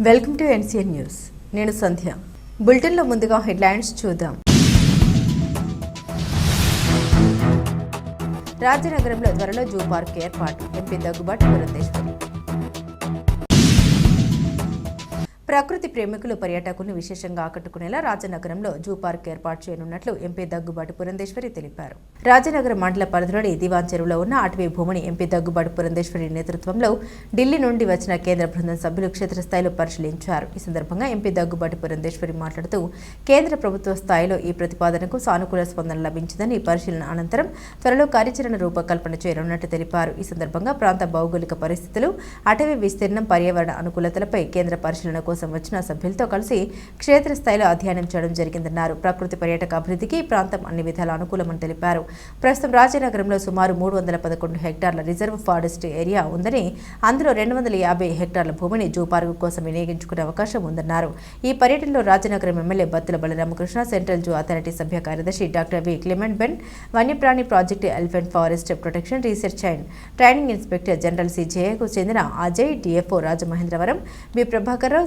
Welcome to NCN news. నేను సంధ్య. బులెటిన్లో ముందుగా హెడ్లైన్స్ చూద్దాం. రాజనగరంలో త్వరలో జూ పార్క్ ఏర్పాటు. ఎంపీ దగ్గుబాటు పురంధేశ్వరి. ప్రకృతి ప్రేమికులు పర్యాటకులను విశేషంగా ఆకట్టుకునేలా రాజనగరంలో జూ పార్క్ ఏర్పాటు చేయనున్నట్లు ఎంపీ దగ్గుబాటి పురంధేశ్వరి తెలిపారు. రాజనగరం మండల పరిధిలోని దివాన్ చెరువులో ఉన్న అటవీ భూమిని ఎంపీ దగ్గుబాటి పురంధేశ్వరి నేతృత్వంలో ఢిల్లీ నుండి వచ్చిన కేంద్ర బృందం సభ్యులు క్షేత్రస్థాయిలో పరిశీలించారు. ఈ సందర్భంగా ఎంపీ దగ్గుబాటి పురంధేశ్వరి మాట్లాడుతూ కేంద్ర ప్రభుత్వ స్థాయిలో ఈ ప్రతిపాదనకు సానుకూల స్పందన లభించిందని పరిశీలన అనంతరం త్వరలో కార్యాచరణ రూపకల్పన చేయనున్నట్టు తెలిపారు. ఈ సందర్భంగా ప్రాంత భౌగోళిక పరిస్థితులు అటవీ విస్తీర్ణం పర్యావరణ అనుకూలతలపై కేంద్ర పరిశీలన కోసం వచ్చిన సభ్యులతో కలిసి క్షేత్రస్థాయిలో అధ్యయనం చేయడం జరిగిందన్నారు. ప్రకృతి పర్యాటక అభివృద్ధికి ప్రాంతం అన్ని విధాల అనుకూలమని తెలిపారు. ప్రస్తుతం రాజనగరంలో సుమారు మూడు వందల పదకొండు హెక్టార్ల రిజర్వ్ ఫారెస్ట్ ఏరియా ఉందని అందులో రెండు వందల యాభై హెక్టార్ల భూమిని జూ పార్కు కోసం వినియోగించుకునే అవకాశం ఉందన్నారు. ఈ పర్యటనలో Rajanagaram MLA Battula Balaramakrishna central zoo authority సభ్య కార్యదర్శి డాక్టర్ వి. క్లిమెంట్ బెన్ వన్యప్రాణి project elephant forest protection research and training inspector general సిజేఏకు చెందిన Ajay DFO Rajamahendravaram B Prabhakar Rao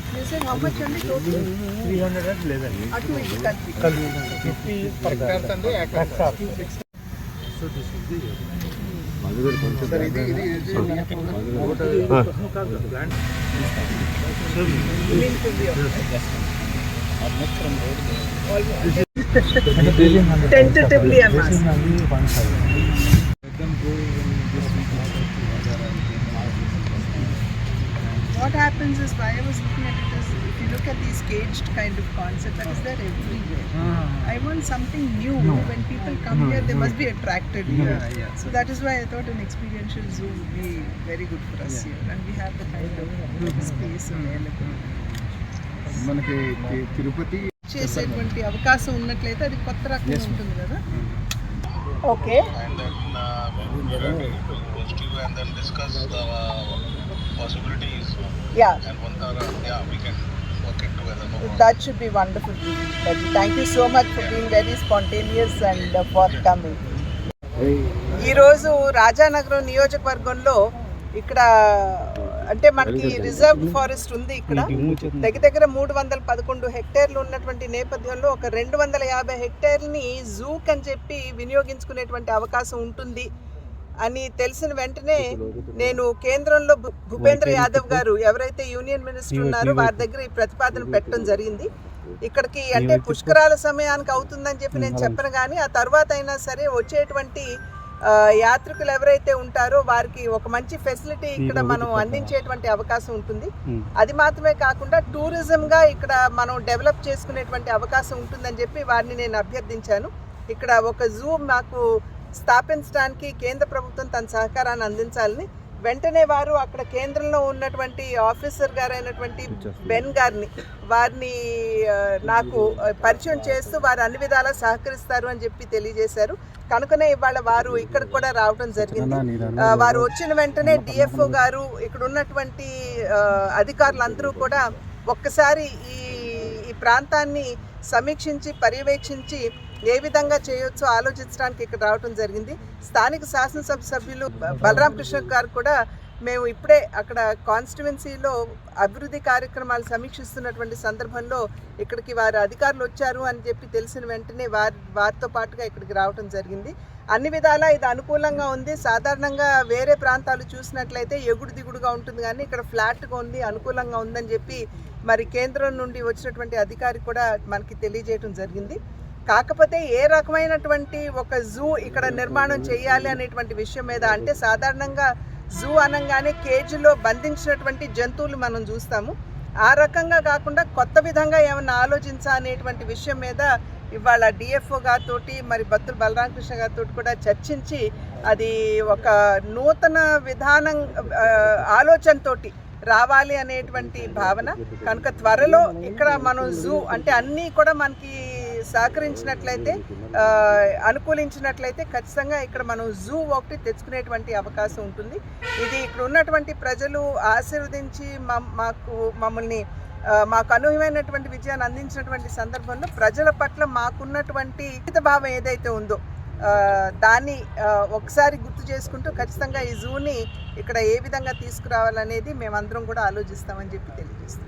Yeah, on the other side. On the other side. The balance part is of this. What happens is why I was looking at it is if you look at these caged kind of concept that is there everywhere. I want something new. When people come here, they must be attracted here. So that is why I thought an experiential zoo would be very good for us here, and we have the kind of space available. మనకి తిరుపతి చేసేటువంటి అవకాశం ఉన్నట్లయితే అది కొత్త రకం ఉంటుంది కదా okay and then uh, we are ready to host you and then discuss the uh, possibilities yeah and one uh, yeah we can work it together no problem. That should be wonderful. Thank you so much for being very spontaneous and uh, forthcoming. ఈరోజు రాజానగరం నియోజకవర్గంలో ఇక్కడ అంటే మనకి reserve forest ఉంది ఇక్కడ దగ్గర దగ్గర మూడు వందల పదకొండు హెక్టేర్లు ఉన్నటువంటి నేపథ్యంలో ఒక రెండు వందల యాభై హెక్టేర్ని జూక్ అని చెప్పి వినియోగించుకునేటువంటి అవకాశం ఉంటుంది అని తెలిసిన వెంటనే నేను కేంద్రంలో భూ- భూపేంద్ర యాదవ్ గారు ఎవరైతే యూనియన్ మినిస్టర్ ఉన్నారో వారి దగ్గర ఈ ప్రతిపాదన పెట్టడం జరిగింది. ఇక్కడికి అంటే పుష్కరాల సమయానికి అవుతుందని చెప్పి నేను చెప్పను కానీ ఆ తర్వాత అయినా సరే వచ్చేటువంటి యాత్రికులు ఎవరైతే ఉంటారో వారికి ఒక మంచి ఫెసిలిటీ ఇక్కడ మనం అందించేటువంటి అవకాశం ఉంటుంది. అది మాత్రమే కాకుండా టూరిజంగా ఇక్కడ మనం డెవలప్ చేసుకునేటువంటి అవకాశం ఉంటుందని చెప్పి వారిని నేను అభ్యర్థించాను. ఇక్కడ ఒక జూ మాకు స్థాపించడానికి కేంద్ర ప్రభుత్వం తన సహకారాన్ని అందించాలని వెంటనే వారు అక్కడ కేంద్రంలో ఉన్నటువంటి ఆఫీసర్ గారైనటువంటి బెన్ గారిని వారిని నాకు పరిచయం చేస్తూ వారు అన్ని విధాలా సహకరిస్తారు అని చెప్పి తెలియజేశారు. కనుకనే ఇవాళ వారు ఇక్కడ కూడా రావడం జరిగింది. వారు వచ్చిన వెంటనే డిఎఫ్ఓ గారు ఇక్కడ ఉన్నటువంటి అధికారులందరూ కూడా ఒక్కసారి ఈ ఈ ప్రాంతాన్ని సమీక్షించి పర్యవేక్షించి ఏ విధంగా చేయొచ్చో ఆలోచించడానికి ఇక్కడ రావడం జరిగింది. స్థానిక శాసనసభ సభ్యులు బలరామ్ బలరాం కృష్ణ గారు కూడా మేము ఇప్పుడే అక్కడ కాన్స్టిట్యువెన్సీలో అభివృద్ధి కార్యక్రమాలు సమీక్షిస్తున్నటువంటి సందర్భంలో ఇక్కడికి వారు అధికారులు వచ్చారు అని చెప్పి తెలిసిన వెంటనే వారి వారితో పాటుగా ఇక్కడికి రావడం జరిగింది. అన్ని విధాలా ఇది అనుకూలంగా ఉంది. సాధారణంగా వేరే ప్రాంతాలు చూసినట్లయితే ఎగుడు దిగుడుగా ఉంటుంది కానీ ఇక్కడ ఫ్లాట్గా ఉంది అనుకూలంగా ఉందని చెప్పి మరి కేంద్రం నుండి వచ్చినటువంటి అధికారి కూడా మనకి తెలియజేయడం జరిగింది. కాకపోతే ఏ రకమైనటువంటి ఒక జూ ఇక్కడ నిర్మాణం చేయాలి అనేటువంటి విషయం మీద అంటే సాధారణంగా జూ అనగానే కేజీలో బంధించినటువంటి జంతువులు మనం చూస్తాము. ఆ రకంగా కాకుండా కొత్త విధంగా ఏమైనా ఆలోచించా అనేటువంటి విషయం మీద ఇవాళ డిఎఫ్ఓ గారితో మరి బత్తుల బలరామకృష్ణ గారితో కూడా చర్చించి అది ఒక నూతన విధానం ఆలోచనతోటి రావాలి అనేటువంటి భావన. కనుక త్వరలో ఇక్కడ మనం జూ అంటే అన్నీ కూడా మనకి సహకరించినట్లయితే అనుకూలించినట్లయితే ఖచ్చితంగా ఇక్కడ మనం జూ ఒకటి తెచ్చుకునేటువంటి అవకాశం ఉంటుంది. ఇది ఇక్కడ ఉన్నటువంటి ప్రజలు ఆశీర్వదించి మమ్- మాకు మమ్మల్ని మాకు అనూహ్యమైనటువంటి విజయాన్ని అందించినటువంటి సందర్భంలో ప్రజల పట్ల మాకున్నటువంటి భావం ఏదైతే ఉందో దాన్ని ఒకసారి గుర్తు చేసుకుంటూ ఖచ్చితంగా ఈ జూని ఇక్కడ ఏ విధంగా తీసుకురావాలనేది మేమందరం కూడా ఆలోచిస్తామని చెప్పి తెలియజేస్తాం